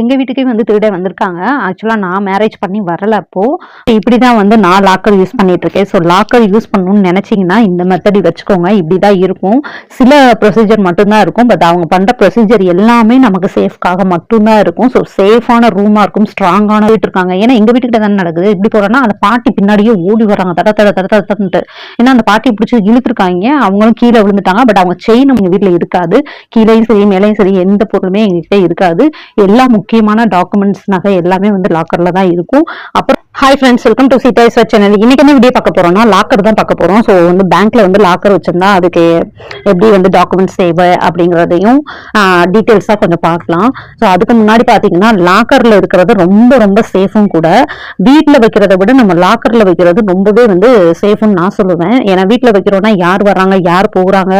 எங்கள் வீட்டுக்கே வந்து திருட வந்திருக்காங்க. ஆக்சுவலாக நான் மேரேஜ் பண்ணி வரல அப்போ. இப்படிதான் வந்து நான் லாக்கர் யூஸ் பண்ணிட்டு இருக்கேன். ஸோ லாக்கர் யூஸ் பண்ணணும்னு நினச்சிங்கன்னா இந்த மெத்தடி வச்சுக்கோங்க. இப்படி தான் இருக்கும். சில ப்ரொசீஜர் மட்டும்தான் இருக்கும். பட் அவங்க பண்ணுற ப்ரொசீஜர் எல்லாமே நமக்கு சேஃப்காக மட்டும்தான் இருக்கும். ஸோ சேஃபான ரூமாக இருக்கும். ஸ்ட்ராங்கான வீட்டு இருக்காங்க. ஏன்னா எங்கள் வீட்டுக்கிட்ட தானே நடக்குது. இப்படி போகிறோன்னா அந்த பாட்டி பின்னாடியே ஓடி வராங்க. தட தட தட தட ஏன்னா அந்த பாட்டி பிடிச்சி இழுத்துருக்காங்க. அவங்களும் கீழே விழுந்துட்டாங்க. பட் அவங்க செயின் அவங்க வீட்டில் இருக்காது. கீழேயும் சரி மேலேயும் சரி எந்த பொருளுமே எங்ககிட்ட இருக்காது. எல்லா முக்கியமான டாக்குமெண்ட்ஸ் நகை எல்லாமே வந்து லாக்கர்ல தான் இருக்கும். அப்புறம் hi friends welcome to Seetha channel இன்னைக்கு என்ன வீடியோ பார்க்க போறோம்னா லாக்கர் தான் பார்க்க போறோம். ஸோ வந்து பேங்க்ல வந்து லாக்கர் வச்சிருந்தா அதுக்கு எப்படி வந்து டாக்குமெண்ட்ஸ் தேவை அப்படிங்கிறதையும் டீட்டெயில்ஸாக கொஞ்சம் பார்க்கலாம். ஸோ அதுக்கு முன்னாடி பார்த்தீங்கன்னா லாக்கர்ல இருக்கிறது ரொம்ப ரொம்ப சேஃபும் கூட. வீட்டில் வைக்கிறத விட நம்ம லாக்கர்ல வைக்கிறது ரொம்பவே வந்து சேஃப்னு நான் சொல்லுவேன். ஏன்னா வீட்டில் வைக்கிறோம்னா யார் வர்றாங்க யார் போகிறாங்க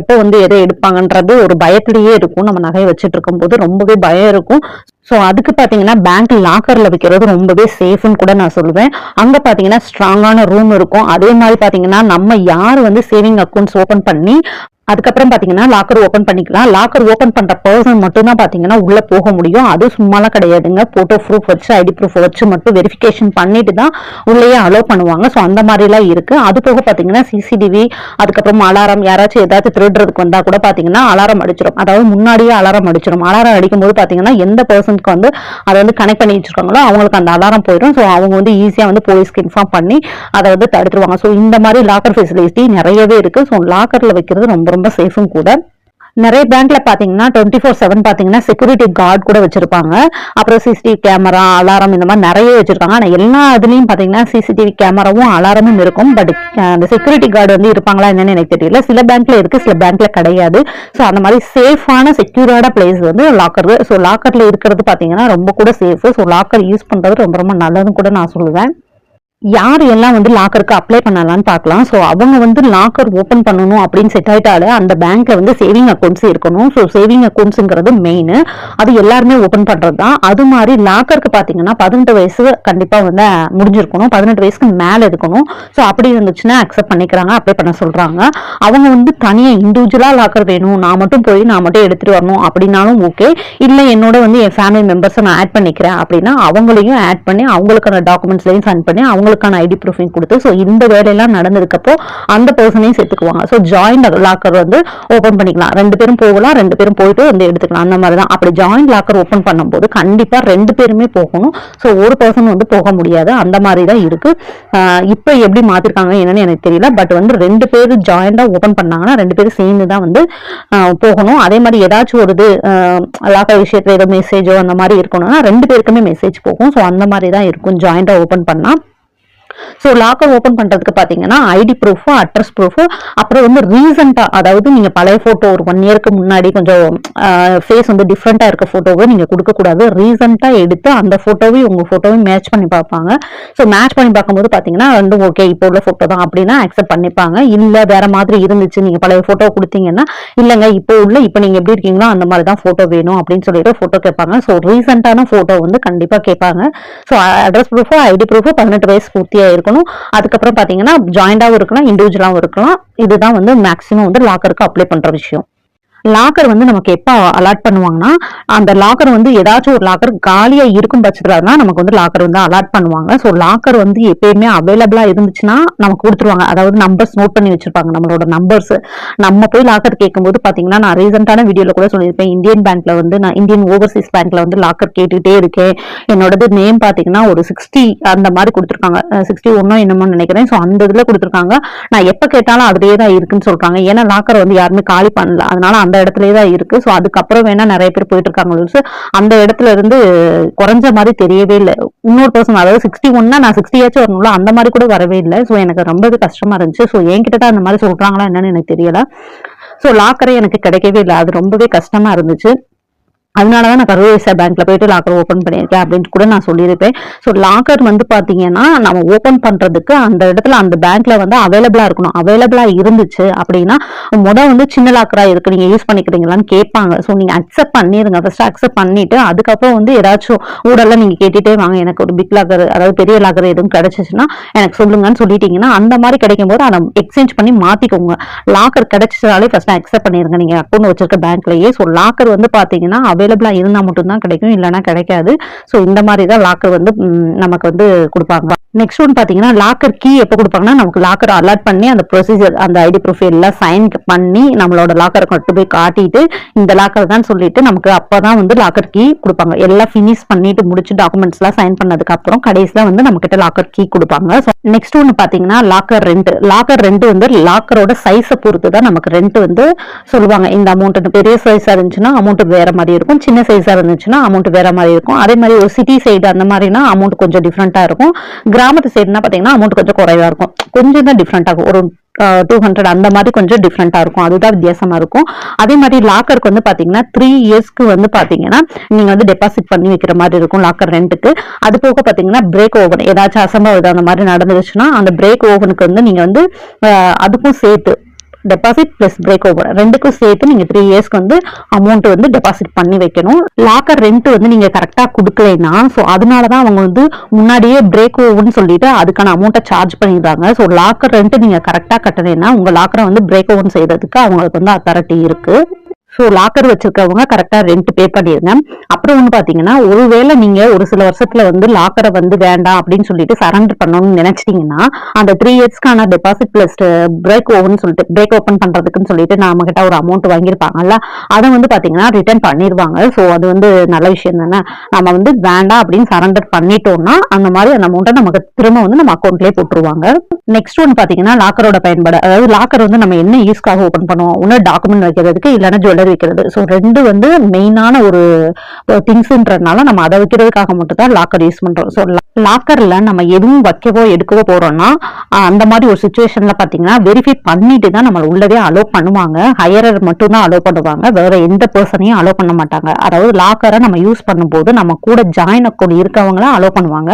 எப்போ வந்து எதை எடுப்பாங்கன்றது ஒரு பயத்திலேயே இருக்கும். நம்ம நகையை வச்சுட்டு இருக்கும்போது ரொம்பவே பயம் இருக்கும். ஸோ அதுக்கு பார்த்தீங்கன்னா பேங்க் லாக்கரில் வைக்கிறது ரொம்பவே சேஃப்னு கூட நான் சொல்லுவேன். அங்கே பார்த்தீங்கன்னா ஸ்ட்ராங்கான ரூம் இருக்கும். அதே மாதிரி பார்த்தீங்கன்னா நம்ம யார் வந்து சேவிங் அக்கௌண்ட்ஸ் ஓப்பன் பண்ணி அதுக்கப்புறம் பாத்தீங்கன்னா லாக்கர் ஓபன் பண்ணிக்கலாம். லாக்கர் ஓபன் பண்ற பர்சன் மட்டும் தான் பாத்தீங்கன்னா உள்ள போக முடியும். அது சும்மாலாம் கிடையாதுங்க. போட்டோ ப்ரூஃப் வச்சு ஐடி ப்ரூஃப் வச்சு மட்டும் வெரிஃபிகேஷன் பண்ணிட்டு தான் உள்ளேயே அலோவ் பண்ணுவாங்க. ஸோ அந்த மாதிரிலாம் இருக்கு. அது போக பாத்தீங்கன்னா சிசிடிவி அதுக்கப்புறம் அலாரம் யாராச்சும் ஏதாச்சும் திருடுறதுக்கு வந்தா கூட பாத்தீங்கன்னா அலாரம் அடிச்சிடும் அதாவது முன்னாடியே அலாரம் அடிச்சிடும் அலாரம் அடிக்கும் போது பாத்தீங்கன்னா எந்த பர்சனுக்கு வந்து அதை வந்து கனெக்ட் பண்ணி வச்சிருக்காங்களோ அவங்களுக்கு அந்த அலாரம் போயிடும். ஸோ அவங்க வந்து ஈஸியா வந்து போலீஸ்க்கு இன்ஃபார்ம் பண்ணி அதை வந்து தடுத்துருவாங்க. ஸோ இந்த மாதிரி லாக்கர் ஃபெசிலிட்டி நிறையவே இருக்கு. ஸோ லாக்கர்ல வைக்கிறது ரொம்ப ரொம்ப சேஃபும் கூட. நிறைய பேங்க்ல பாத்தீங்கன்னா டுவெண்ட்டி ஃபோர் செவன் பாத்தீங்கன்னா செக்யூரிட்டி கார்டு கூட வச்சிருப்பாங்க. அப்புறம் சிசிடிவி கேமரா அலாரம் இந்த மாதிரி நிறைய வச்சிருக்காங்க. ஆனா எல்லா இதுலயும் பாத்தீங்கன்னா சிசிடிவி கேமராவும் அலாரமும் இருக்கும். பட் அந்த செக்யூரிட்டி கார்டு வந்து இருப்பாங்களா என்னன்னு எனக்கு தெரியல. சில பேங்க்ல இருக்கு சில பேங்க்ல கிடையாது. ஸோ அந்த மாதிரி சேஃபான செக்யூர்டான பிளேஸ் வந்து லாக்கர் ஸோ லாக்கர்ல இருக்கிறது பாத்தீங்கன்னா ரொம்ப கூட சேஃப் ஸோ லாக்கர் யூஸ் பண்றது ரொம்ப ரொம்ப நல்லதுன்னு கூட நான் சொல்லுவேன். யார் எல்லாம் வந்து லாக்கருக்கு அப்ளை பண்ணலாம்னு பார்க்கலாம். ஸோ அவங்க வந்து லாக்கர் ஓப்பன் பண்ணணும் அப்படின்னு செட் ஆயிட்டாலே அந்த பேங்க்ல வந்து சேவிங் அக்கௌண்ட்ஸ் இருக்கணும். ஸோ சேவிங் அக்கௌண்ட்ஸுங்கிறது மெயின் அது எல்லாருமே ஓப்பன் பண்றது தான். அது மாதிரி லாக்கருக்கு பார்த்தீங்கன்னா பதினெட்டு வயசு கண்டிப்பாக வந்து முடிஞ்சிருக்கணும். பதினெட்டு வயசுக்கு மேலே இருக்கணும். ஸோ அப்படி இருந்துச்சுன்னா அக்செப்ட் பண்ணிக்கிறாங்க அப்ளை பண்ண சொல்றாங்க. அவங்க வந்து தனியாக இண்டிவிஜுவலாக லாக்கர் வேணும். நான் மட்டும் போய் நான் மட்டும் எடுத்துட்டு வரணும் அப்படின்னாலும் ஓகே இல்லை என்னோட வந்து என் ஃபேமிலி மெம்பர்ஸை நான் ஆட் பண்ணிக்கிறேன் அப்படின்னா அவங்களையும் ஆட் பண்ணி அவங்களுக்கான டாக்குமெண்ட்ஸ்லையும் சென்ட் பண்ணி அவங்களுக்கு அவங்களுக்கான ஐடி ப்ரூஃபையும் கொடுத்து ஸோ இந்த வேலையெல்லாம் நடந்ததுக்கப்போ அந்த பர்சனையும் சேர்த்துக்குவாங்க. ஸோ ஜாயிண்ட் லாக்கர் வந்து ஓப்பன் பண்ணிக்கலாம். ரெண்டு பேரும் போகலாம் ரெண்டு பேரும் போயிட்டு வந்து எடுத்துக்கலாம். அந்த மாதிரி தான் அப்படி ஜாயிண்ட் லாக்கர் ஓப்பன் பண்ணும்போது கண்டிப்பாக ரெண்டு பேருமே போகணும். ஸோ ஒரு பர்சன் வந்து போக முடியாது. அந்த மாதிரி தான் இருக்குது இப்போ எப்படி மாற்றிருக்காங்க என்னன்னு எனக்கு தெரியல. பட் வந்து ரெண்டு பேரும் ஜாயிண்டாக ஓப்பன் பண்ணாங்கன்னா ரெண்டு பேரும் சேர்ந்து தான் வந்து போகணும். அதே மாதிரி ஏதாச்சும் ஒரு இது லாக்கர் விஷயத்தில் ஏதோ மெசேஜோ அந்த மாதிரி இருக்கணும்னா ரெண்டு பேருக்குமே மெசேஜ் போகும். ஸோ அந்த மாதிரி தான் இருக்கும் ஜாயிண்டாக ஓப்பன் பண்ணால் ஸோ லாக்கர் ஓப்பன் பண்ணுறதுக்கு பார்த்தீங்கன்னா ஐடி ப்ரூஃபு அட்ரஸ் ப்ரூஃபு அப்புறம் வந்து ரீசெண்டாக அதாவது நீங்கள் பழைய ஃபோட்டோ ஒரு ஒன் இயருக்கு முன்னாடி கொஞ்சம் ஃபேஸ் வந்து டிஃப்ரெண்ட்டாக இருக்க ஃபோட்டோவை நீங்கள் கொடுக்கக்கூடாது ரீசெண்டாக எடுத்து அந்த ஃபோட்டோவையும் உங்கள் ஃபோட்டோவையும் மேட்ச் பண்ணி பார்ப்பாங்க. ஸோ மேட்ச் பண்ணி பார்க்கும்போது பார்த்தீங்கன்னா வந்து ஓகே இப்போ உள்ள ஃபோட்டோ தான் அப்படின்னா அக்செப்ட் பண்ணிப்பாங்க. இல்லை வேற மாதிரி இருந்துச்சு நீங்கள் பழைய ஃபோட்டோ கொடுத்தீங்கன்னா இல்லைங்க இப்போ உள்ள இப்போ நீங்கள் எப்படி இருக்கீங்களோ அந்த மாதிரி தான் ஃபோட்டோ வேணும் அப்படின்னு சொல்லிட்டு ஃபோட்டோ கேட்பாங்க. ஸோ ரீசெண்டான ஃபோட்டோ வந்து கண்டிப்பாக கேட்பாங்க. So address proof ID proof பதினெட்டு வயசு பூர்த்தியாக இருக்கணும். அதுக்கப்புறம் பார்த்தீங்கன்னா ஜாயிண்டாகவும் இருக்கலாம் இண்டிவிஜுவலாகவும் இருக்கலாம். இதுதான் வந்து மேக்ஸிமம் வந்து லாக்கருக்கு அப்ளை பண்ணுற விஷயம். லாக்கர் வந்து நமக்கு எப்போ அலாட் பண்ணுவாங்கன்னா அந்த லாக்கர் வந்து ஏதாச்சும் ஒரு லாக்கர் காலியாக இருக்கும் பட்சத்தில் தான் நமக்கு வந்து லாக்கர் வந்து அலாட் பண்ணுவாங்க. ஸோ லாக்கர் வந்து எப்பயுமே அவைலபிளாக இருந்துச்சுன்னா நமக்கு கொடுத்துருவாங்க. அதாவது நம்பர்ஸ் நோட் பண்ணி வச்சிருப்பாங்க. நம்மளோட நம்பர்ஸ் நம்ம போய் லாக்கர் கேட்கும்போது பார்த்தீங்கன்னா நான் ரீசெண்டான வீடியோவில் கூட சொல்லியிருப்பேன். இந்தியன் பேங்க்கில் வந்து நான் இந்தியன் ஓவர்சீஸ் பேங்க்கில் வந்து லாக்கர் கேட்டுகிட்டே இருக்கேன். என்னோடது நேம் பார்த்தீங்கன்னா ஒரு சிக்ஸ்டி அந்த மாதிரி கொடுத்துருக்காங்க. சிக்ஸ்டி ஒன்னோ என்னமோ நினைக்கிறேன். ஸோ அந்த இதில் கொடுத்துருக்காங்க. நான் எப்போ கேட்டாலும் அதுலேயே தான் இருக்குன்னு சொல்கிறாங்க ஏன்னா லாக்கர் வந்து யாருமே காலி பண்ணல. அதனால அந்த அந்த இடத்துலயே தான் இருக்கு. ஸோ அதுக்கப்புறம் வேணா நிறைய பேர் போயிட்டு இருக்காங்க அந்த இடத்துல இருந்து குறைஞ்ச மாதிரி தெரியவே இல்லை. இன்னொரு பர்சன் அதாவது சிக்ஸ்டி ஒன்னா நான் சிக்ஸ்டியாச்சும் வரணும்ல அந்த மாதிரி கூட வரவே இல்லை. ஸோ எனக்கு ரொம்பவே கஷ்டமா இருந்துச்சு. ஸோ என்கிட்ட தான் அந்த மாதிரி சொல்றாங்களா என்னன்னு எனக்கு தெரியல. ஸோ லாக்கரே எனக்கு கிடைக்கவே இல்லை. அது ரொம்பவே கஷ்டமா இருந்துச்சு. அதனால தான் நான் கரூர் பேங்க்ல போயிட்டு லாக்கர் ஓப்பன் பண்ணியிருக்கேன் அப்படின்னு கூட நான் சொல்லியிருப்பேன். ஸோ லாக்கர் வந்து பாத்தீங்கன்னா நம்ம ஓப்பன் பண்ணுறதுக்கு அந்த இடத்துல அந்த பேங்க்ல வந்து அவைலபிளாக இருக்கணும். அவைலபிளாக இருந்துச்சு அப்படின்னா முதல் வந்து சின்ன லாக்கராக இருக்கு. நீங்கள் யூஸ் பண்ணிக்கிறீங்களான்னு கேட்பாங்க. ஸோ நீங்கள் அக்செப்ட் பண்ணிருங்க. ஃபர்ஸ்ட் அக்செப்ட் பண்ணிட்டு அதுக்கப்புறம் வந்து ஏதாச்சும் ஊடெல்லாம் நீங்கள் கேட்டுட்டே வாங்க. எனக்கு ஒரு பிக் லாக்கர் அதாவது பெரிய லாக்கர் எதுவும் கிடைச்சிச்சுன்னா எனக்கு சொல்லுங்கன்னு சொல்லிட்டீங்கன்னா அந்த மாதிரி கிடைக்கும் போது அதை எக்ஸ்சேஞ்ச் பண்ணி மாற்றிக்கோங்க லாக்கர் கிடைச்சிச்சாலே ஃபர்ஸ்ட் அக்செப்ட் பண்ணிருங்க. நீங்கள் அக்கௌண்ட் வச்சிருக்க பேங்க்லயே ஸோ லாக்கர் வந்து பார்த்தீங்கன்னா அவைலபிளாக இருந்தால் மட்டும்தான் கிடைக்கும் இல்லைனா கிடைக்காது. ஸோ இந்த மாதிரி தான் லாக்கர் வந்து நமக்கு வந்து கொடுப்பாங்க. நெக்ஸ்ட் ஒன் பார்த்தீங்கன்னா லாக்கர் கீ எப்போ கொடுப்பாங்கன்னா நமக்கு லாக்கர் அலாட் பண்ணி அந்த ப்ரொசீஜர் அந்த ஐடி ப்ரூஃப் எல்லாம் சைன் பண்ணி நம்மளோட லாக்கரை கொண்டு போய் காட்டிட்டு இந்த லாக்கர் தான் சொல்லிட்டு நமக்கு அப்பதான் வந்து லாக்கர் கீ கொடுப்பாங்க. எல்லாம் ஃபினிஷ் பண்ணிட்டு முடிச்சு டாக்குமெண்ட்ஸ் எல்லாம் சைன் பண்ணதுக்கு அப்புறம் கடைசியில வந்து நம்ம கிட்ட லாக்கர் கீ கொடுப்பாங்க நெக்ஸ்ட் ஒன்று பார்த்தீங்கன்னா லாக்கர் ரெண்ட் லாக்கர் ரெண்ட் வந்து லாக்கரோட சைஸை பொறுத்து தான் நமக்கு ரெண்ட் வந்து சொல்லுவாங்க. இந்த அமௌண்ட் பெரிய சைஸாக இருந்துச்சுன்னா அமௌண்ட் வேற மாதிரி இருக்கும். சின்ன சைஸாக இருந்துச்சுன்னா அமௌண்ட் வேற மாதிரி இருக்கும். அதே மாதிரி ஒரு சிட்டி சைடு அந்த மாதிரினா அமௌண்ட் கொஞ்சம் டிஃப்ரெண்ட்டாக இருக்கும். கிராமத்து சைடுனா பார்த்தீங்கன்னா அமௌண்ட் கொஞ்சம் குறைவா இருக்கும். கொஞ்சம் தான் டிஃப்ரெண்ட் ஆகும் ஒரு டூ ஹண்ட்ரட் அந்த மாதிரி கொஞ்சம் டிஃப்ரெண்ட்டாக இருக்கும். அதுதான் வித்தியாசமாக இருக்கும். அதே மாதிரி லாக்கருக்கு வந்து பார்த்தீங்கன்னா த்ரீ இயர்ஸ்க்கு வந்து பார்த்தீங்கன்னா நீங்கள் வந்து டெபாசிட் பண்ணி வைக்கிற மாதிரி இருக்கும் லாக்கர் ரெண்டுக்கு அது போக பார்த்தீங்கன்னா பிரேக் ஓவன் ஏதாச்சும் அசம்பவம் அந்த மாதிரி நடந்துச்சுன்னா அந்த பிரேக் ஓவனுக்கு வந்து நீங்கள் வந்து அதுக்கும் சேர்த்து டெபாசிட் பிளஸ் பிரேக் ஓவர் ரெண்டுக்கும் சேர்த்து நீங்க த்ரீ இயர்ஸ்க்கு வந்து அமௌண்ட் வந்து டெபாசிட் பண்ணி வைக்கணும். லாக்கர் ரெண்ட் வந்து நீங்க கரெக்டா கொடுக்கலைன்னா ஸோ அதனால தான் அவங்க வந்து முன்னாடியே பிரேக் ஓவர்னு சொல்லிட்டு அதுக்கான அமௌண்ட்டை சார்ஜ் பண்ணிடுறாங்க. ஸோ லாக்கர் ரெண்ட் நீங்க கரெக்டா கட்டலைன்னா உங்க லாக்கரை வந்து பிரேக் ஓவன் செய்யறதுக்கு அவங்களுக்கு வந்து அத்தாரிட்டி இருக்கு. ஸோ லாக்கர் வச்சிருக்கவங்க கரெக்டாக ரெண்ட் பே பண்ணிடுங்க அப்புறம் வந்து பார்த்தீங்கன்னா ஒருவேளை நீங்கள் ஒரு சில வருஷத்தில் வந்து லாக்கரை வந்து வேண்டாம் அப்படின்னு சொல்லிட்டு சரண்டர் பண்ணணும்னு நினச்சிட்டிங்கன்னா அந்த த்ரீ இயர்ஸ்க்கான டெபாசிட் பிளஸ் பிரேக் ஓவன் சொல்லிட்டு பிரேக் ஓப்பன் பண்ணுறதுக்குன்னு சொல்லிட்டு நம்ம கிட்ட ஒரு அமௌண்ட் வாங்கியிருப்பாங்கல்ல அதை வந்து பார்த்தீங்கன்னா ரிட்டர்ன் பண்ணிடுவாங்க ஸோ அது வந்து நல்ல விஷயம் தானே. நம்ம வந்து வேண்டாம் அப்படின்னு சரண்டர் பண்ணிட்டோம்னா அந்த மாதிரி அந்த அமௌண்ட்டை நமக்கு திரும்ப வந்து நம்ம அக்கௌண்ட்லேயே போட்டுருவாங்க. நெக்ஸ்ட் ஒன் பார்த்தீங்கன்னா லாக்கரோட பயன்பாடு. அதாவது லாக்கர் வந்து நம்ம என்ன யூஸ்க்காக ஓப்பன் பண்ணுவோம்? ஒன்று டாக்குமெண்ட் வைக்கிறதுக்கு இல்லைன்னா ஜுவல்லரி வைக்கிறது. ஸோ ரெண்டு வந்து மெயினான ஒரு திங்ஸ்ன்றதுனால நம்ம அதை வைக்கிறதுக்காக மட்டும் தான் லாக்கர் யூஸ் பண்ணுறோம் ஸோ லாக்கரில் நம்ம எதுவும் வைக்கவோ எடுக்கவோ போகிறோம்னா அந்த மாதிரி ஒரு சுச்சுவேஷனில் பார்த்தீங்கன்னா வெரிஃபை பண்ணிட்டு தான் நம்மளை உள்ளவே அலோவ் பண்ணுவாங்க. ஹையரர் மட்டும் தான் அலோவ் பண்ணுவாங்க. வேற எந்த பர்சனையும் அலோவ் பண்ண மாட்டாங்க. அதாவது லாக்கரை நம்ம யூஸ் பண்ணும்போது நம்ம கூட ஜாயின் அக்கௌண்ட் இருக்கவங்கள அலோவ் பண்ணுவாங்க.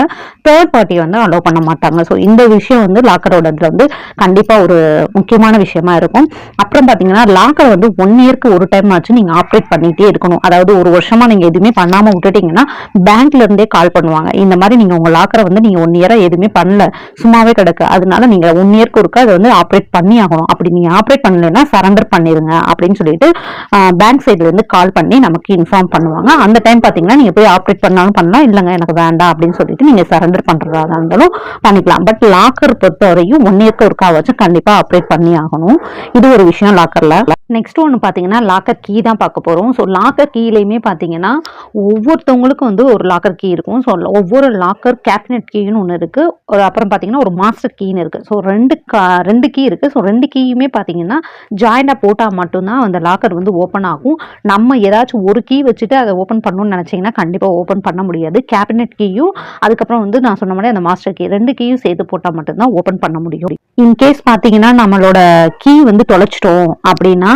தேர்ட் பார்ட்டி வந்து அலோவ் பண்ண மாட்டாங்க. ஸோ இந்த விஷயம் வந்து லாக்கரோட வந்து கண்டிப்பாக ஒரு முக்கியமான விஷயமா இருக்கும். அப்புறம் பார்த்தீங்கன்னா லாக்கர் வந்து ஒன் இயர்க்கு ஒரு டைம் ஆச்சு நீங்க ஆப்ரேட் பண்ணிட்டே இருக்கணும். அதாவது ஒரு வருஷமா நீங்க எதுவுமே பண்ணாம விட்டுட்டீங்கன்னா பேங்க்ல இருந்தே கால் பண்ணுவாங்க. இந்த மாதிரி நீங்க உங்க லாக்கரை வந்து நீங்க ஒன் இயரா எதுவுமே பண்ணல. சும்மாவே கிடக்கு. அதனால நீங்க ஒன் இயர்க்கு ஒருக்கா அதை வந்து ஆப்ரேட் பண்ணி ஆகணும். அப்படி நீங்க ஆப்ரேட் பண்ணலைன்னா சரண்டர் பண்ணிருங்க அப்படின்னு சொல்லிட்டு பேங்க் சைட்ல இருந்து கால் பண்ணி நமக்கு இன்ஃபார்ம் பண்ணுவாங்க. அந்த டைம் பாத்தீங்கன்னா நீங்க போய் ஆப்ரேட் பண்ணாலும் பண்ணலாம். இல்லைங்க எனக்கு வேண்டாம் அப்படின்னு சொல்லிட்டு நீங்க சரண்டர் பண்றதா இருந்தாலும் பண்ணிக்கலாம். பட் லாக்கர் பொறுத்தவரையும் ஒன் இயர்க்கு ஒருக்கா வச்சு கண்டிப்பா ஆப்ரேட் பண்ணி ஆகணும். இது ஒரு விஷயம் லாக்கர்ல நெக்ஸ்ட் ஒன்று பார்த்தீங்கன்னா லாக்கர் கீ தான் பார்க்க போகிறோம் ஸோ லாக்கர் கீலையுமே பார்த்தீங்கன்னா ஒவ்வொருத்தவங்களுக்கும் வந்து ஒரு லாக்கர் கீ இருக்கும். ஸோ ஒவ்வொரு லாக்கர் கேபினெட் கீன்னு ஒன்று இருக்குது ஒரு அப்புறம் பார்த்தீங்கன்னா ஒரு மாஸ்டர் கீன்னு இருக்குது ஸோ ரெண்டு கா ரெண்டு கீ இருக்குது ஸோ ரெண்டு கீயுமே பார்த்தீங்கன்னா ஜாயிண்டாக போட்டால் மட்டும்தான் அந்த லாக்கர் வந்து ஓப்பன் ஆகும். நம்ம ஏதாச்சும் ஒரு கீ வச்சுட்டு அதை ஓப்பன் பண்ணணும்னு நினச்சிங்கன்னா கண்டிப்பாக ஓப்பன் பண்ண முடியாது. கேபினெட் கீயும் அதுக்கப்புறம் வந்து நான் சொன்ன மாதிரி அந்த மாஸ்டர் கீ ரெண்டு கீயும் சேர்த்து போட்டால் மட்டும்தான் ஓப்பன் பண்ண முடியும். இன்கேஸ் பார்த்தீங்கன்னா நம்மளோட கீ வந்து தொலைச்சிட்டோம் அப்படின்னா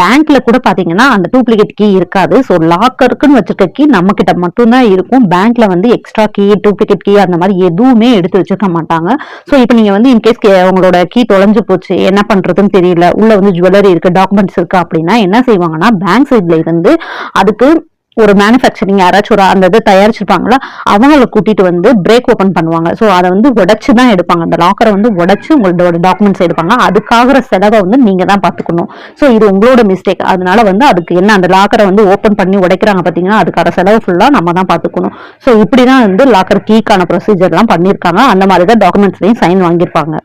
பேங்க்ல கூட பார்த்தீங்கன்னா அந்த டூப்ளிகேட் கீ இருக்காது. ஸோ லாக்கருக்குன்னு வச்சிருக்க கீ நம்ம கிட்ட மட்டும்தான் இருக்கும். பேங்க்ல வந்து எக்ஸ்ட்ரா கீ டூப்ளிகேட் கீ அந்த மாதிரி எதுவுமே எடுத்து வச்சிருக்க மாட்டாங்க. ஸோ இப்போ நீங்க வந்து இன்கேஸ் உங்களோட கீ தொலைஞ்சு போச்சு என்ன பண்றதுன்னு தெரியல. உள்ள வந்து ஜுவல்லரி இருக்கு டாக்குமெண்ட்ஸ் இருக்கு அப்படின்னா என்ன செய்வாங்கன்னா பேங்க் சைட்ல இருந்து அதுக்கு ஒரு மேனுஃபேக்சரிங் யாராச்சும் ஒரு அந்த இதை தயாரிச்சிருப்பாங்களா அவங்கள கூட்டிட்டு வந்து பிரேக் ஓப்பன் பண்ணுவாங்க. ஸோ அதை வந்து உடச்சு தான் எடுப்பாங்க. அந்த லாக்கரை வந்து உடச்சு உங்களோட டாக்குமெண்ட்ஸ் எடுப்பாங்க. அதுக்காகிற செலவை வந்து நீங்க தான் பார்த்துக்கணும். ஸோ இது உங்களோட மிஸ்டேக் அதனால வந்து அதுக்கு என்ன அந்த லாக்கரை வந்து ஓப்பன் பண்ணி உடைக்கிறாங்க பார்த்தீங்கன்னா அதுக்கான செலவு ஃபுல்லாக நம்ம தான் பார்த்துக்கணும். ஸோ இப்படி தான் வந்து லாக்கர் கீக்கான ப்ரொசீஜர்லாம் பண்ணியிருக்காங்க. அந்த மாதிரி தான் டாக்குமெண்ட்ஸ்லையும் சைன் வாங்கியிருப்பாங்க.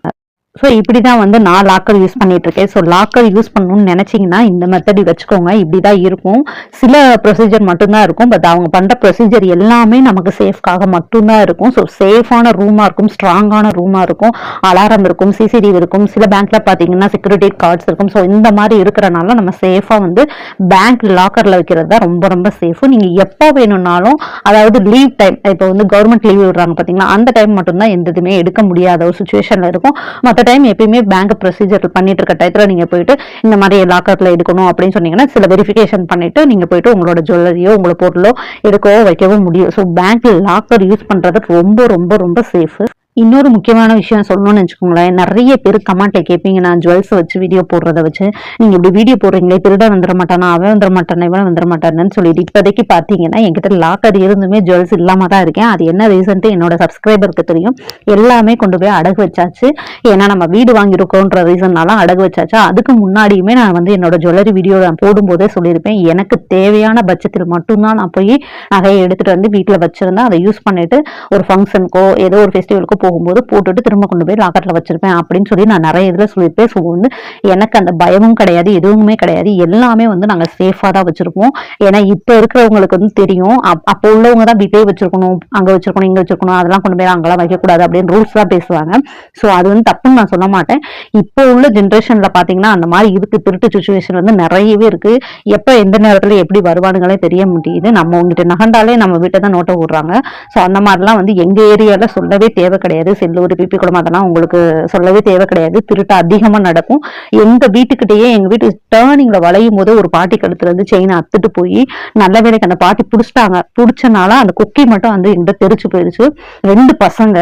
ஸோ இப்படி தான் வந்து நான் லாக்கர் யூஸ் பண்ணிட்டு இருக்கேன் ஸோ லாக்கர் யூஸ் பண்ணணும்னு நினச்சிங்கன்னா இந்த மெத்தடி வச்சுக்கோங்க. இப்படி தான் இருக்கும். சில ப்ரொசீஜர் மட்டும்தான் இருக்கும். பட் அவங்க பண்ணுற ப்ரொசீஜர் எல்லாமே நமக்கு சேஃப்காக மட்டும்தான் இருக்கும். ஸோ சேஃபான ரூமாக இருக்கும் ஸ்ட்ராங்கான ரூமாக இருக்கும். அலாரம் இருக்கும் சிசிடிவி இருக்கும். சில பேங்க்கில் பார்த்தீங்கன்னா செக்யூரிட்டி கார்ட்ஸ் இருக்கும். ஸோ இந்த மாதிரி இருக்கிறனால நம்ம சேஃபாக வந்து பேங்க் லாக்கரில் வைக்கிறது தான் ரொம்ப ரொம்ப சேஃபு நீங்கள் எப்போ வேணும்னாலும் அதாவது லீவ் டைம் இப்போ வந்து கவர்மெண்ட் லீவ் விடுறாங்க பார்த்தீங்கன்னா அந்த டைம் மட்டும்தான் எந்த இதுவுமே எடுக்க முடியாத ஒரு சுச்சுவேஷனில் இருக்கும். மற்ற டைம் எப்பயுமே பேங்க் ப்ரொசீஜர் பண்ணிட்டு இருக்க டயத்தில் நீங்க போயிட்டு இந்த மாதிரி லாக்கர்ல எடுக்கணும் அப்படின்னு சொன்னீங்கன்னா சில வெரிஃபிகேஷன் பண்ணிட்டு நீங்க போயிட்டு உங்களோட ஜுவல்லரியோ உங்களோட பொருளோ எடுக்கவோ வைக்கவோ முடியும். ஸோ பேங்க் லாக்கர் யூஸ் பண்றது ரொம்ப ரொம்ப ரொம்ப சேஃப் இன்னொரு முக்கியமான விஷயம் சொல்லணும்னு வச்சுக்கோங்களேன் நிறைய பேர் கமெண்ட்ல கேட்பீங்க நான் ஜுவல்ஸ் வச்சு வீடியோ போடுறத வச்சு. நீங்க இப்படி வீடியோ போடுறீங்களே திருடன் வந்துட மாட்டானா? அவன் வந்துட மாட்டானா? இவன் வந்துட மாட்டானு சொல்லிட்டு இப்போதைக்கு பார்த்தீங்கன்னா என்கிட்ட லாக்கர் இருந்துமே ஜுவல்ஸ் இல்லாம தான் இருக்கேன். அது என்ன ரீசன்ட்டு என்னோட சப்ஸ்கிரைபருக்கு தெரியும். எல்லாமே கொண்டு போய் அடகு வச்சாச்சு. ஏன்னா நம்ம வீடு வாங்கியிருக்கோன்ற ரீசன்னால அடகு வச்சாச்சு. அதுக்கு முன்னாடியுமே நான் வந்து என்னோட ஜுவல்லரி வீடியோ நான் போடும்போதே சொல்லியிருப்பேன். எனக்கு தேவையான பட்சத்தில் மட்டும்தான் நான் போய் நகையை எடுத்துட்டு வந்து வீட்டில் வச்சிருந்தேன். அதை யூஸ் பண்ணிட்டு ஒரு ஃபங்க்ஷனுக்கோ ஏதோ ஒரு ஃபெஸ்டிவலுக்கோ போகும்போது போட்டுட்டு திரும்ப கொண்டு போய் லாக்கெட்டில் வச்சிருப்பேன் அப்படின்னு சொல்லி நான் நிறைய இதில் சொல்லியிருப்பேன். ஸோ வந்து எனக்கு அந்த பயமும் கிடையாது எதுவுமே கிடையாது. எல்லாமே வந்து நாங்கள் சேஃபாக தான் வச்சிருப்போம். ஏன்னா இப்போ இருக்கிறவங்களுக்கு வந்து தெரியும். அப்போ உள்ளவங்க தான் வீட்டே வச்சிருக்கணும் அங்கே வச்சிருக்கணும் இங்கே வச்சிருக்கணும் அதெல்லாம் கொண்டு போய் அங்கெல்லாம் வைக்கக்கூடாது அப்படின்னு ரூல்ஸ் தான் பேசுவாங்க. ஸோ அது வந்து தப்புன்னு நான் சொல்ல மாட்டேன். இப்போ உள்ள ஜென்ரேஷன்ல பாத்தீங்கன்னா அந்த மாதிரி இருக்கு திருட்டு சுச்சுவேஷன் வந்து நிறையவே இருக்கு. எப்ப எந்த நேரத்துல எப்படி வருவானுங்களே தெரிய முடியுது நம்ம உங்ககிட்ட நகண்டாலே நம்ம வீட்டை தான் நோட்டை விடுறாங்க ஸோ அந்த மாதிரிலாம் வந்து எங்க ஏரியால சொல்லவே தேவை கிடையாது. செல்லூர் பிபி குளம் அதெல்லாம் உங்களுக்கு சொல்லவே தேவை கிடையாது. திருட்டு அதிகமா நடக்கும். எங்க வீட்டுக்கிட்டேயே எங்க வீட்டு டேர்னிங்ல வளையும் போது ஒரு பாட்டி கழுத்துல இருந்து செயினை அத்துட்டு போய் நல்ல வேலைக்கு அந்த பாட்டி புடிச்சிட்டாங்க. புடிச்சனால அந்த குக்கி மட்டும் வந்து எங்கிட்ட தெரிச்சு போயிடுச்சு ரெண்டு பசங்க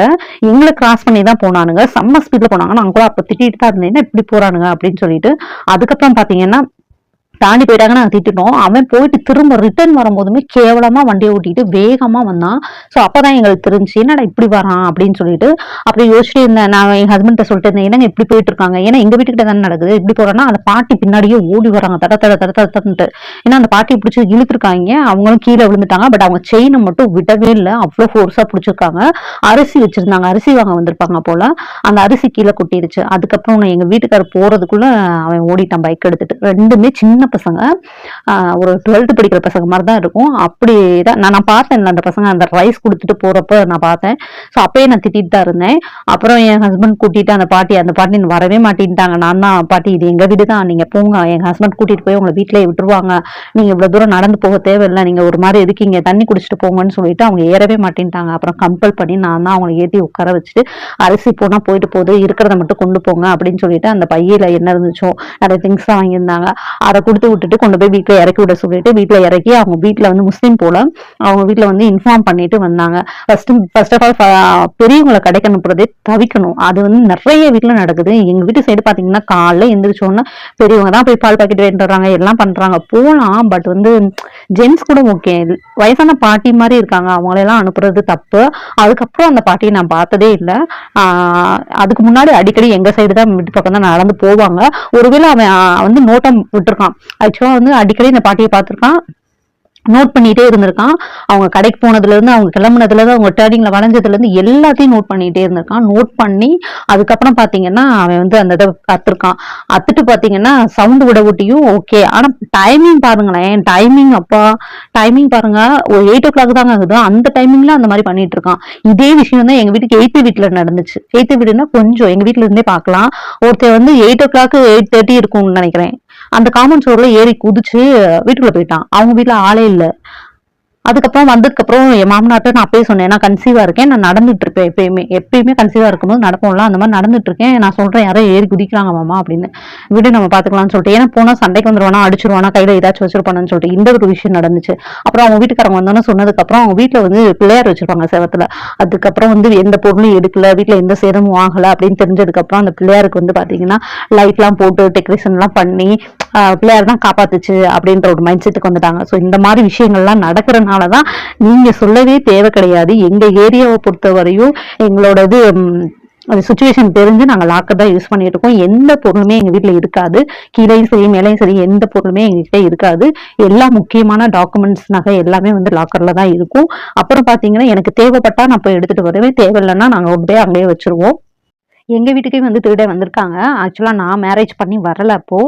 எங்களை கிராஸ் பண்ணி தான் போனானுங்க. செம்ம ஸ்பீட்ல போனாங்க. நான் கூட அப்ப திட்டிட்டு தான் இருந்தேன். இப்படி போறானுங்க அப்படின்னு சொல்லிட்டு. அதுக்கப்புறம் பாத்தீங்கன்னா தாண்டி போயிட்டாங்க நாங்கள் திட்டிட்டோம். அவன் போயிட்டு திரும்ப ரிட்டர்ன் வரும்போதுமே கேவலமாக வண்டியை ஓட்டிட்டு வேகமாக வந்தான். ஸோ அப்பதான் எங்களுக்கு தெரிஞ்சு என்னடா இப்படி வரான்? அப்படின்னு சொல்லிட்டு அப்படி யோசிச்சுட்டு இருந்தேன். நான் என் ஹஸ்பண்ட்ட சொல்லிட்டு இருந்தேன் என்னங்க இப்படி போயிட்டு இருக்காங்க? ஏன்னா எங்கள் வீட்டுக்கிட்ட தானே நடக்குது? இப்படி போகிறேன்னா அந்த பாட்டி பின்னாடியே ஓடி வராங்க. தட தட தட தடத்தன்ட்டு ஏன்னா அந்த பாட்டி பிடிச்சி இழுத்துருக்காங்க. அவங்களும் கீழே விழுந்துட்டாங்க. பட் அவங்க செயினை மட்டும் விடவே இல்லை. அவ்வளோ ஃபோர்ஸாக பிடிச்சிருக்காங்க. அரிசி வச்சுருந்தாங்க. அரிசி வாங்க வந்திருப்பாங்க போல். அந்த அரிசி கீழே கொட்டிடுச்சு அதுக்கப்புறம் எங்கள் வீட்டுக்காரர் போகிறதுக்குள்ளே அவன் ஓடிட்டான். பைக் எடுத்துட்டு. ரெண்டுமே சின்ன பசங்க ஒரு டுவெல்த்து படிக்கிற பசங்க மாதிரி தான் இருக்கும். அப்படிதான் நான் நான் பார்த்தேன் அந்த பசங்க அந்த ரைஸ் கொடுத்துட்டு போகிறப்ப நான் பார்த்தேன். ஸோ அப்பயே நான் திட்டிட்டு தான் இருந்தேன். அப்புறம் என் ஹஸ்பண்ட் கூட்டிட்டு அந்த பாட்டி அந்த பாட்டி வரவே மாட்டேன்ட்டாங்க. நான் தான் பாட்டி இது எங்கள் வீடு தான் நீங்கள் போங்க. எங்கள் ஹஸ்பண்ட் கூட்டிகிட்டு போய் உங்களை வீட்டிலேயே விட்டுருவாங்க. நீங்கள் இவ்வளோ தூரம் நடந்து போக தேவையில்லை. நீங்கள் ஒரு மாதிரி இருக்கீங்க தண்ணி குடிச்சிட்டு போங்கன்னு சொல்லிட்டு அவங்க ஏறவே மாட்டேன்ட்டாங்க. அப்புறம் கம்பல் பண்ணி நான் தான் அவங்களை ஏற்றி உட்கார வச்சுட்டு அரிசி போனால் போயிட்டு போகுது இருக்கிறத மட்டும் கொண்டு போங்க அப்படின்னு சொல்லிட்டு அந்த பையில என்ன இருந்துச்சோ நிறைய திங்ஸ் வாங்கியிருந்தாங்க. அதை கொடுத்து விட்டுட்டு கொண்டு போய் வீட்டில் இறக்கி விட சொல்லிட்டு வீட்டில் இறக்கி அவங்க வீட்டில் வந்து முஸ்லீம் போல அவங்க வீட்டில் வந்து இன்ஃபார்ம் பண்ணிட்டு வந்தாங்க. ஃபர்ஸ்ட் ஃபர்ஸ்ட் ஆஃப் ஆல் பெரியவங்களை கடைக்கு அனுப்புறதே தவிக்கணும். அது வந்து நிறைய வீட்டில் நடக்குது. எங்க வீட்டு சைடு பார்த்தீங்கன்னா காலைல எந்திரிச்சோன்னா பெரியவங்க தான் போய் பால் பாக்கெட் வாங்கிட்டு வர்றாங்க. எல்லாம் பண்றாங்க. போகலாம் பட் வந்து ஜென்ஸ் கூட ஓகே வயசான பாட்டி மாதிரி இருக்காங்க. அவங்களெல்லாம் அனுப்புறது தப்பு. அதுக்கப்புறம் அந்த பாட்டியை நான் பார்த்ததே இல்லை. அதுக்கு முன்னாடி அடிக்கடி எங்க சைடு தான் வீட்டு பக்கம் தான் நடந்து போவாங்க. ஒருவேளை அவன் வந்து நோட்டம் விட்டுருக்கான். ஆக்சுவலாக வந்து அடிக்கடி இந்த பாட்டியை பார்த்துருக்கான். நோட் பண்ணிட்டே இருந்திருக்கான். அவங்க கடைக்கு போனதுலேருந்து அவங்க கிளம்புனதுலேருந்து அவங்க டேர்னிங்கில் வளைஞ்சதுலேருந்து எல்லாத்தையும் நோட் பண்ணிகிட்டே இருந்திருக்கான். நோட் பண்ணி அதுக்கப்புறம் பார்த்தீங்கன்னா அவன் வந்து அந்த இதை கற்றுருக்கான் அத்துட்டு பார்த்தீங்கன்னா சவுண்டு விட ஊட்டியும் ஓகே ஆனால் டைமிங் பாருங்களேன். டைமிங் அப்பா. டைமிங் பாருங்க. ஒரு எயிட் ஓ கிளாக் தாங்க ஆகுது. அந்த டைமிங்கில் அந்த மாதிரி பண்ணிட்டு இருக்கான். இதே விஷயம் தான் எங்கள் வீட்டுக்கு எயித்து வீட்டில் நடந்துச்சு. எயித்து வீடுனா கொஞ்சம் எங்கள் வீட்டில் இருந்தே பார்க்கலாம். ஒருத்தர் வந்து eight o'clock eight thirty இருக்கும்னு நினைக்கிறேன். அந்த காமன் ஸ்டோர்ல ஏறி குதிச்சு வீட்டுக்குள்ள போயிட்டான். அவங்க வீட்டுல ஆளே இல்லை. அதுக்கப்புறம் வந்ததுக்கப்புறம் என் மாமனாட்ட நான் அப்பயே சொன்னேன் நான் கன்சீவா இருக்கேன் நான் நடந்துட்டு இருப்பேன் எப்பயுமே. எப்பயுமே கன்சீவா இருக்கும்போது நடப்போம்ல அந்த மாதிரி நடந்துட்டு இருக்கேன். நான் சொல்றேன் யாரோ ஏறி குதிக்கிறாங்க மாமா அப்படின்னு. விட நம்ம பாத்துக்கலாம்னு சொல்லிட்டு. ஏன்னா போனா சண்டைக்கு வந்துருவானா அடிச்சிருவானா கையில ஏதாச்சும் வச்சிருப்பானு சொல்லிட்டு இந்த ஒரு விஷயம் நடந்துச்சு. அப்புறம் அவங்க வீட்டுக்காரங்க வந்தோன்னு சொன்னதுக்கப்புறம் அவங்க வீட்டுல வந்து பிள்ளையார் வச்சிருப்பாங்க செவத்துல. அதுக்கப்புறம் வந்து எந்த பொருளும் எடுக்கல வீட்டுல எந்த சேதமும் ஆகல அப்படின்னு தெரிஞ்சதுக்கப்புறம் அந்த பிள்ளையாருக்கு வந்து பாத்தீங்கன்னா லைட் எல்லாம் போட்டு டெக்கரேஷன் எல்லாம் பண்ணி பிள்ளையார் தான் காப்பாத்துச்சு அப்படின்ற ஒரு மைண்ட் செட்டுக்கு வந்துட்டாங்க. ஸோ இந்த மாதிரி விஷயங்கள்லாம் நடக்கிறனால தான் நீங்க சொல்லவே தேவை கிடையாது. எங்க ஏரியாவை பொறுத்த வரையும் எங்களோட இது அந்த சுச்சுவேஷன் தெரிஞ்சு நாங்கள் லாக்கர் தான் யூஸ் பண்ணிட்டு இருக்கோம். எந்த பொருளுமே எங்கள் வீட்டில் இருக்காது. கீழேயும் சரி மேலேயும் சரி எந்த பொருளுமே எங்ககிட்ட இருக்காது. எல்லா முக்கியமான டாக்குமெண்ட்ஸ் நகை எல்லாமே வந்து லாக்கர்ல தான் இருக்கும். அப்புறம் பார்த்தீங்கன்னா எனக்கு தேவைப்பட்டா நான் போய் எடுத்துட்டு வருவேன். தேவையில்லைன்னா நாங்கள் அப்படியே அங்கேயே வச்சிருவோம். எங்கள் வீட்டுக்கே வந்து திருட வந்திருக்காங்க. ஆக்சுவலாக நான் மேரேஜ் பண்ணி வரல அப்போது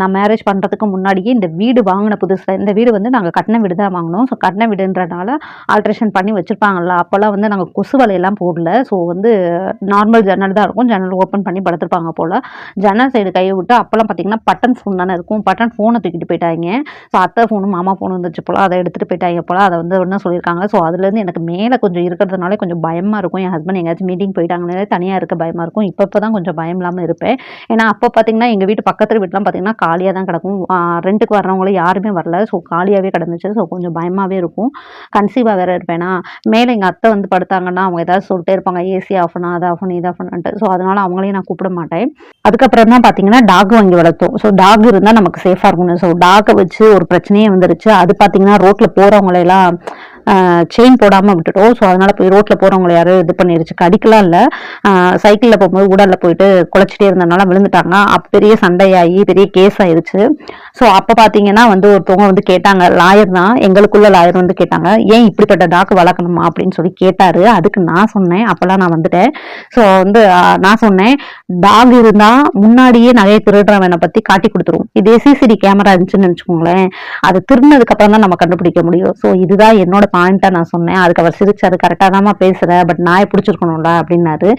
நான் மேரேஜ் பண்ணுறதுக்கு முன்னாடியே இந்த வீடு வாங்கின புதுசில் இந்த வீடு வந்து நாங்கள் கட்டின வீடு தான் வாங்கினோம். ஸோ கட்டின வீடுன்றனால ஆல்ட்ரேஷன் பண்ணி வச்சுருப்பாங்கல்ல அப்போல்லாம் வந்து நாங்கள் கொசு வலையெல்லாம் போடல. ஸோ வந்து நார்மல் ஜன்னல் தான் இருக்கும். ஜன்னல் ஓப்பன் பண்ணி படுத்துருப்பாங்க போல். ஜன்னல் சைடு கையை விட்டு அப்போல்லாம் பார்த்தீங்கன்னா பட்டன் ஃபோன் தானே இருக்கும். பட்டன் ஃபோனை தூக்கிட்டு போயிட்டாங்க. ஸோ அத்தை ஃபோனும் மாமா ஃபோனும் வந்துச்சு போல். அதை எடுத்துட்டு போயிட்டாங்க போல். அதை வந்து ஒன்றும் சொல்லியிருக்காங்க? ஸோ அதுலேருந்து எனக்கு மேலே கொஞ்சம் இருக்கிறதுனால கொஞ்சம் பயமாக இருக்கும். என் ஹஸ்பண்ட் எங்கேயாச்சும் மீட்டிங் போயிட்டாங்கனாலே தனியாக இருக்க பயமாக பயமாக இருக்கும். இப்போ இப்போ தான் கொஞ்சம் பயம் இல்லாமல் இருப்பேன். ஏன்னா அப்போ பார்த்தீங்கன்னா எங்கள் வீட்டு பக்கத்து வீட்டெலாம் பார்த்தீங்கன்னா காலியாக தான் கிடக்கும் ரெண்டுக்கு வர்றவங்களும் யாருமே வரல. ஸோ காலியாகவே கிடந்துச்சு. ஸோ கொஞ்சம் பயமாகவே இருக்கும். கன்சீவாக வேறு இருப்பேன்னா மேலே எங்கள் அத்தை வந்து படுத்தாங்கன்னா அவங்க ஏதாவது சொல்லிட்டே இருப்பாங்க. ஏசி ஆஃப் பண்ணா அதை ஆஃப் பண்ணி இதை ஆஃப் பண்ணான்ட்டு ஸோ அதனால் அவங்களையும் நான் கூப்பிட மாட்டேன். அதுக்கப்புறம் தான் பார்த்தீங்கன்னா டாக் வாங்கி வளர்த்தோம். ஸோ டாக் இருந்தால் நமக்கு சேஃபாக இருக்கணும் ஸோ டாகை வச்சு ஒரு பிரச்சனையே வந்துருச்சு. அது பார்த்தீங்கன்னா ரோட்டில் போகிறவங்களையெல்லாம் செயின் போடாமல் விட்டுட்டோம். ஸோ அதனால் போய் ரோட்டில் போகிறவங்கள யாரும் இது பண்ணிருச்சு. கடிக்கலாம் இல்லை. சைக்கிளில் போகும்போது உடலில் போயிட்டு குலைச்சிட்டே இருந்ததுனால விழுந்துட்டாங்க. அப்போ பெரிய சண்டையாகி பெரிய கேஸ் ஆயிடுச்சு ஸோ அப்போ பார்த்தீங்கன்னா வந்து ஒருத்தவங்க வந்து கேட்டாங்க. லாயர் தான். எங்களுக்குள்ள லாயர் வந்து கேட்டாங்க. ஏன் இப்படிப்பட்ட டாக்கு வளர்க்கணுமா? அப்படின்னு சொல்லி கேட்டார். அதுக்கு நான் சொன்னேன். அப்போல்லாம் நான் வந்துட்டேன். ஸோ வந்து நான் சொன்னேன். டாக் இருந்தால் முன்னாடியே நிறைய திருடுறவனை பற்றி காட்டி கொடுத்துரும். இதே சிசிடி கேமரா இருந்துச்சுன்னு வச்சுக்கோங்களேன் அது திருடினதுக்கப்புறம் தான் நம்ம கண்டுபிடிக்க முடியும். ஸோ இதுதான் என்னோட பாயிண்ட்டாக நான் சொன்னேன். அதுக்கு அவர் சிரிச்சாரு கரெக்டாக தான்மா பேசுற பட் நாயை பிடிச்சிருக்கணும்ல அப்படின்னாரு.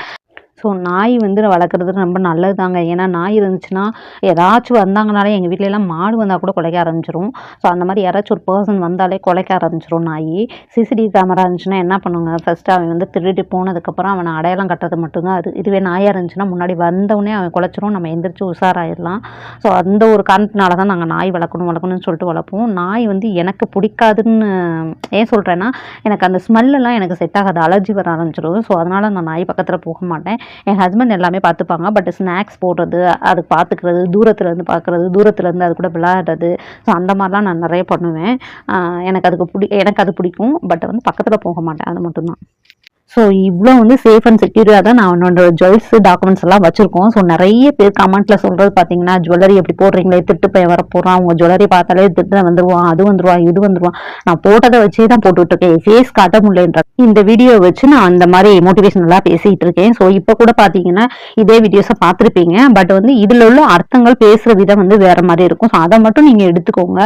ஸோ நாய் வந்து வளர்க்குறது ரொம்ப நல்லது தாங்க ஏன்னா நாய் இருந்துச்சுன்னா ஏதாச்சும் வந்தாங்கனாலே எங்கள் வீட்டிலலாம் மாடு வந்தால் கூட குலைக்க ஆரம்பிச்சிரும். ஸோ அந்த மாதிரி யாராச்சும் ஒரு பர்சன் வந்தாலே குலைக்க ஆரம்பிச்சிரும் நாய். சிசிடிவி கேமரா இருந்துச்சுன்னா என்ன பண்ணுவாங்க ஃபஸ்ட்டு அவன் வந்து திருடி போனதுக்கப்புறம் அவனை அடையாளம் கட்டுறது மட்டும்தான். அது இதுவே நாயாக இருந்துச்சுன்னா முன்னாடி வந்தவுடனே அவன் குலைச்சிரும். நம்ம எந்திரிச்சு உஷாராயிடலாம் ஸோ அந்த ஒரு காரணத்தினால தான் நாங்கள் நாய் வளர்க்கணும் வளர்க்கணும்னு சொல்லிட்டு வளர்ப்போம். நாய் வந்து எனக்கு பிடிக்காதுன்னு ஏன் சொல்கிறேன்னா எனக்கு அந்த ஸ்மெல்லாம் எனக்கு செட் ஆகாது. அலர்ஜி வர ஆரம்பிச்சிடும் ஸோ அதனால் நான் நாய் பக்கத்தில் போக மாட்டேன். என் ஹஸ்பண்ட் எல்லாமே பார்த்துப்பாங்க. பட் ஸ்நாக்ஸ் போடுறது அது பார்த்துக்கிறது தூரத்துல இருந்து பார்க்குறது தூரத்துல இருந்து அது கூட விளையாடுறது. ஸோ அந்த மாதிரிலாம் நான் நிறைய பண்ணுவேன். ஆஹ் எனக்கு அதுக்கு பிடி எனக்கு அது பிடிக்கும். பட் வந்து பக்கத்தில் போக மாட்டேன். அது மட்டும்தான். ஸோ இவ்வளோ வந்து சேஃப் அண்ட் செக்யூரியாக தான் நான் என்னோட ஜுவல்ஸ் டாக்குமெண்ட்ஸ் எல்லாம் வச்சுருக்கோம். ஸோ நிறைய பேர் கமெண்ட்டில் சொல்றது பார்த்தீங்கன்னா ஜுவல்லரி எப்படி போடுறீங்களே திட்டு பையன் வர போகிறான் அவங்க ஜுவல்லரி பார்த்தாலே திட்டு வந்துடுவான் அது வந்துருவான் இது வந்துருவான். நான் போட்டதை வச்சே தான் போட்டுட்ருக்கேன். ஃபேஸ் காட்ட முடியலன்ற. இந்த வீடியோ வச்சு நான் அந்த மாதிரி மோட்டிவேஷனலாக பேசிகிட்டு இருக்கேன். ஸோ இப்போ கூட பார்த்தீங்கன்னா இதே வீடியோஸை பார்த்துருப்பீங்க. பட் வந்து இதில் உள்ள அர்த்தங்கள் பேசுகிற விதம் வந்து வேறு மாதிரி இருக்கும். ஸோ அதை மட்டும் நீங்கள் எடுத்துக்கோங்க.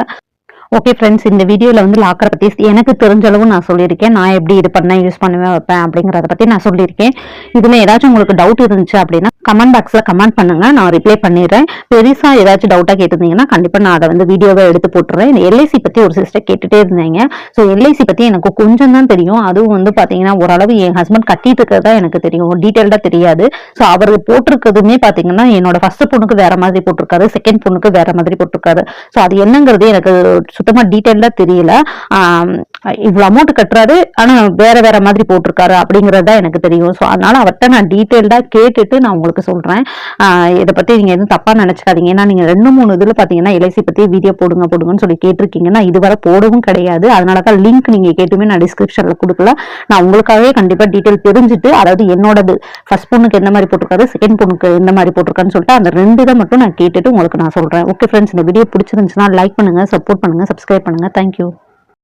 ஓகே ஃப்ரெண்ட்ஸ் இந்த வீடியோவில் வந்து லாக்கரை பற்றி எனக்கு தெரிஞ்ச அளவு நான் சொல்லியிருக்கேன். நான் எப்படி இது பண்ணேன் யூஸ் பண்ணுவேன் வைப்பேன் அப்படிங்கிறத பற்றி நான் சொல்லியிருக்கேன். இதில் ஏதாச்சும் உங்களுக்கு டவுட் இருந்துச்சு அப்படின்னா கமெண்ட் பாக்ஸில் கமெண்ட் பண்ணுங்க. நான் ரிப்ளை பண்ணிடுறேன். பெருசாக ஏதாச்சும் டவுட்டாக கேட்டிருந்தீங்கன்னா கண்டிப்பாக நான் அதை வந்து வீடியோவை எடுத்து போட்டுறேன் எல்ஐசி பற்றி ஒரு சிஸ்டர் கேட்டுகிட்டே இருந்தேங்க. ஸோ எல்ஐசி பற்றி எனக்கு கொஞ்சம் தான் தெரியும். அதுவும் வந்து பார்த்தீங்கன்னா ஓரளவு என் ஹஸ்பண்ட் கட்டிட்டு இருக்கிறதா எனக்கு தெரியும். டீட்டெயில்டாக தெரியாது. ஸோ அவர் போட்டிருக்கிறதுமே பார்த்தீங்கன்னா என்னோட ஃபர்ஸ்ட் பொண்ணுக்கு வேற மாதிரி போட்டிருக்காரு. செகண்ட் பொண்ணுக்கு வேற மாதிரி போட்டிருக்காரு. ஸோ அது என்னங்கிறது எனக்கு சுத்தமா டீட்டெயிலாக தெரியல. இவ்வளோ இவ்வளவு அமௌண்ட் கட்டுறாரு ஆனா வேற வேற மாதிரி போட்டிருக்காரு அப்படிங்கிறது தான் எனக்கு தெரியும். ஸோ அதனால அவர்கிட்ட நான் டீட்டெயில்டாக கேட்டுட்டு நான் உங்களுக்கு சொல்றேன். இதை பத்தி நீங்க எதுவும் தப்பா நினைச்சுக்காதீங்க. ஏன்னா நீங்க ரெண்டு மூணு இதுல பாத்தீங்கன்னா எல்ஐசி பத்தி வீடியோ போடுங்க போடுங்கன்னு சொல்லி கேட்டிருக்கீங்க. நான் இதுவரை போடவும் கிடையாது. அதனால தான் லிங்க் நீங்க கேட்டுமே நான் டிஸ்கிரிப்ஷன்ல கொடுக்கல. நான் உங்களுக்காகவே கண்டிப்பா டீட்டெயில் தெரிஞ்சுட்டு அதாவது என்னோடது ஃபர்ஸ்ட் பொண்ணுக்கு எந்த மாதிரி போட்டிருக்காரு செகண்ட் பொண்ணுக்கு எந்த மாதிரி போட்டிருக்கான்னு சொல்லிட்டு அந்த ரெண்டு இதை மட்டும் நான் கேட்டுட்டு உங்களுக்கு நான் சொல்றேன். ஓகே ஃப்ரெண்ட்ஸ் இந்த வீடியோ பிடிச்சிருந்துச்சுன்னா லைக் பண்ணுங்க சப்போர்ட் பண்ணுங்க சப்ஸ்கிரைப் பண்ணுங்க. Thank you